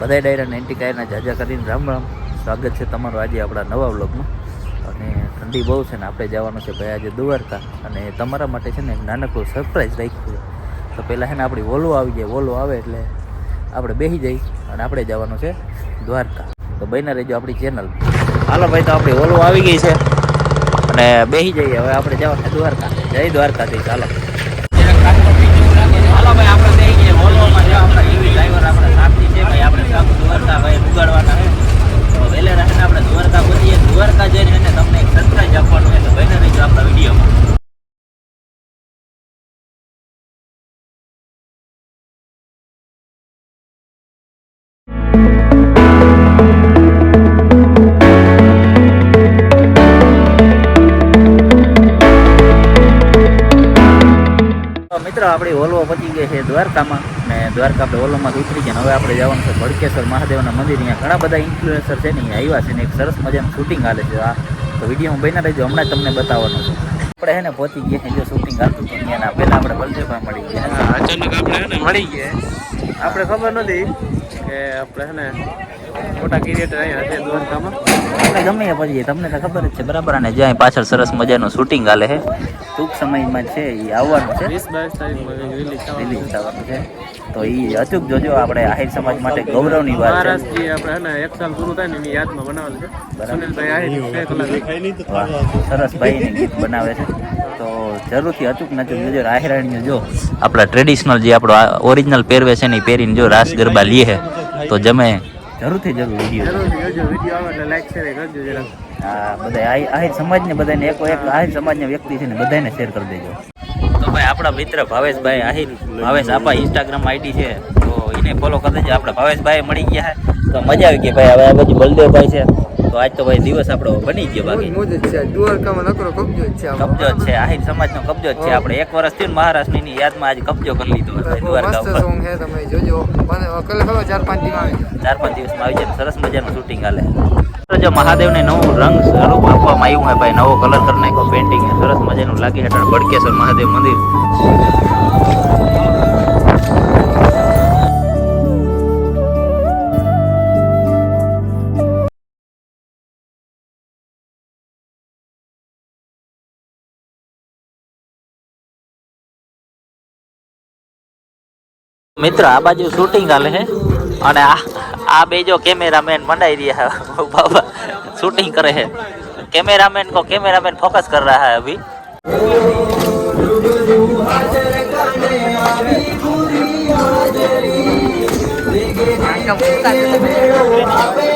બધા ડાયરા એન્ટી કાયરના જાજા કરીને રામ રામ. સ્વાગત છે તમારું આજે આપણા નવા વ્લોગમાં. અને ઠંડી બહુ છે ને, આપણે જવાનું છે ભાઈ આજે દ્વારકા. અને તમારા માટે છે ને એક નાનકડું સરપ્રાઈઝ રાખ્યું છે. તો પહેલાં છે ને, આપણી વોલો આવી જાય, વોલો આવે એટલે આપણે બેસી જઈ અને આપણે જવાનું છે દ્વારકા. તો બન્યા રહેજો આપણી ચેનલ હાલો ભાઈ, તો આપણી વોલો આવી ગઈ છે. અને બેસી જઈએ, હવે આપણે જવાનું દ્વારકા. જય દ્વારકાથી ચાલો હાલો ભાઈ આપણે બેસી જઈએ વોલોમાં જો આપણા ઈવી ડ્રાઈવર આપણે સાથી છે ભાઈ આપણે સાપ દ્વારકા ભાઈ ઉગાડવાના છે તો વહેલે રાખીને આપણે દ્વારકા પહોંચીએ દ્વારકા જઈને એને તમને એક સરપ્રાઈઝ આપવાનું છે તો બને રહીજો આપણા વિડીયોમાં તો મિત્રો આપણી ઓલવો પહોંચી ગઈ છે દ્વારકામાં ને દ્વારકા આપણે ઓલોમાં ઉતરી ગયા હવે આપણે જવાનું છે ભડકેશ્વર મહાદેવના મંદિર. અહીંયા ઘણા બધા ઇન્ફ્લુએન્સર છે ને અહીંયા આવ્યા છે ને એક સરસ મજાનું શૂટિંગ હાલે છે. આ તો વિડીયોમાં બન્યા રહેજો હમણાં તમને બતાવવાનું છે. આપણે છે ને પહોંચી ગયા છે જો શૂટિંગ હાલતું હતું ત્યાંના પહેલાં આપણે બલદેવભાઈ મળી ગયા. અચાનક આપણે મળી ગયા. આપણે ખબર નથી. કે આપણે હે ને મોટા ક્રિએટર અહીંયા છે દ્વારકામાં. આપણે ગમે એ તમને તો ખબર જ છે બરાબર? અને જ્યાં પાછળ સરસ મજાનું શૂટિંગ હાલે છે. ટૂંક સમયમાં છે એ આવવાનું છે. વીસ બાવીસ તારીખમાં રિલીઝ થવાનું છે. તો એ અચૂક જોજો આપણે આહિર સમાજ માટે ગૌરવની વાત છે. આપણે ને એક સાલ પૂરું થાય ને એની યાદમાં બનાવેલ છે. સુનિલભાઈ આહિર છે કલાકાર વાહ, સરસ ભાઈ ગીત બનાવે છે. તો જરૂરથી અચૂક નથી જોજો. રાહેરાણીઓ જો આપણા ટ્રેડિશનલ જે આપણો ઓરિજિનલ પહેરવે છે ને એ પહેરીને જો રાસ ગરબા લીએ છે. તો જમે. જરૂરથી જરૂર વીડિયો વીડિયો આવે એટલે લાઈક શેર કરજો જરાક. આ બધા આહિર આહિર સમાજને બધાને એક એક આહિર સમાજના વ્યક્તિ છે ને બધાને શેર કરી દેજો. તો ભાઈ આપણા મિત્ર ભાવેશભાઈ આહિર ભાવેશ આપા ઇન્સ્ટાગ્રામ આઈડી છે. તો એને ફોલો કરી દેજો. આપણા ભાવેશભાઈ મળી ગયા છે. તો મજા આવી ગઈ ભાઈ. હવે આ બાજુ બલદેવભાઈ છે. તો આજ તો ભાઈ દિવસ આપણો બની ગયો બાકી. મોજ છે. દ્વારકામાં નકરો કબજો જ છે. કબજો જ છે. આહિર સમાજનો કબજો જ છે. આપણે એક વર્ષ થયું ને મહારાષ્ટ્રની યાદમાં આજે કબજો કરી લીધો છે દ્વારકા મસ્ત સોંગ છે. તમે જોજો. પણ કલ ખબર ચાર પાંચ દિન આવે ચાર પાંચ દિવસમાં આવી જાય સરસ મજાનું શૂટિંગ હાલે. જો મહાદેવને નવું રંગ સ્વરૂપ આપવામાં આવ્યું હોય ભાઈ નવો કલર કરી નાખ્યો પેન્ટિંગ સરસ મજાનું લાગે હેઠળ બડકેશ્વર મહાદેવ મંદિર. મિત્ર આ બાજુ શૂટિંગ હાલે છે અને આ આ બે જો કેમેરામેન મંડાઈ રહ્યા है बाबा शूटिंग करे है कैमरामैन को कैमरामैन फोकस कर रहा है अभी આજે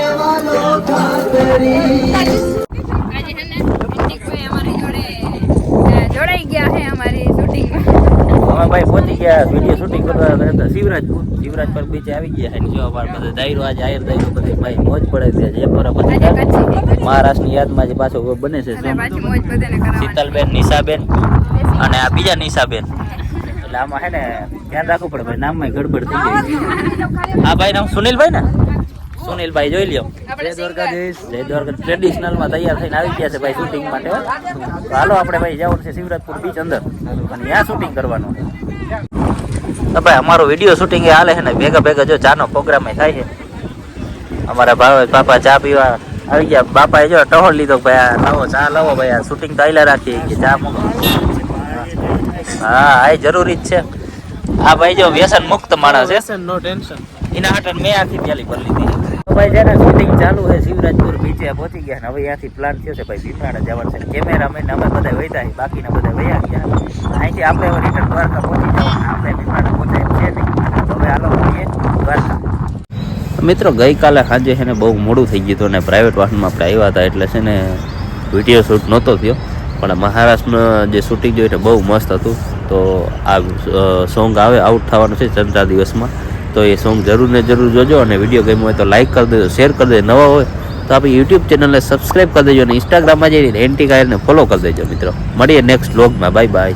ગયા વીડિયો શૂટિંગ કરવા હતા. શિવરાજપુર શિવરાજપુર બીચે આવી ગયા છે. જો અમારે બધે દાયરો આજે આયર દાયરો બધી ભાઈ મોજ પડે છે. એક વાર પછી આજે કચ્છી મહારાષ્ટ્રની યાદમાં જે પાછો બને છે શીતલબેન નિશાબેન અને આ બીજા નિશાબેન. એટલે આમાં છે ને ધ્યાન રાખવું પડે ભાઈ નામમાં ગડબડ થઈ ગઈ હા ભાઈ નામ સુનિલભાઈ ને? સુનિલભાઈ જોઈ લ્યો. જય દ્વારકાધીશ. જય દ્વારકા ટ્રેડિશનલમાં તૈયાર થઈને આવી ગયા છે ભાઈ શૂટિંગ માટે. હાલો આપણે ભાઈ જવાનું છે શિવરાજપુર બીચ અંદર. અને ત્યાં શૂટિંગ કરવાનું તો ભાઈ, અમારું વીડિયો શૂટિંગ હાલે છે ને, ભેગા ભેગા જો ચાનો પ્રોગ્રામ થાય છે. અમારા ભાઈ પાપા ચા પીવા આવી ગયા. બાપાએ જો ટહોળ લીધો ભાઈ, આ લાવો, ચા લાવો ભાઈ, આ શૂટિંગ તો આયલા રાખીએ કે ચા મૂકો. હા આ જરૂરી જ છે. આ ભાઈ જો વ્યસન મુક્ત માણસ છે. No tension. એના હાટન મેં આથી પેલી ભરી લીધી. તો ભાઈ જ્યારે શૂટિંગ ચાલુ છે શિવરાજપુર બીચે પહોંચી ગયા ને હવે અહીંયાથી પ્લાન થયો છે ભાઈ ભીમરાણા જવાનું છે કેમેરામેન અમે બધા વૈતા બાકીના બધા વયા ગયા. અહીંથી આપણે હવે રિટર્ન દ્વારકા પહોંચી જવાનું આપણે ભીમરાણા પહોંચાય છે નહીં. હવે હાલો મળીએ દ્વારકા. મિત્રો ગઈકાલે સાંજે છે ને બહુ મોડું થઈ ગયું હતું ને પ્રાઇવેટ વાહનમાં આપણે આવ્યા હતા એટલે છે ને વીડિયો શૂટ નહોતો થયો. પણ મહારાષ્ટ્રનું જે શૂટિંગ જોઈને બહુ મસ્ત હતું. તો આ સોંગ આવે આઉટ થવાનું છે ચંદ્રા દિવસમાં. તો એ સોંગ જરૂર ને જરૂર જોજો અને વીડિયો ગમ્યો હોય તો લાઇક કરી દેજો શેર કરી દેજો. નવા હોય તો આપણી યુટ્યુબ ચેનલને સબસ્ક્રાઈબ કરી દેજો અને ઇન્સ્ટાગ્રામમાં જઈને એન્ટી કાયરને ફોલો કરી દેજો મિત્રો. મળીએ નેક્સ્ટ વ્લોગમાં બાય બાય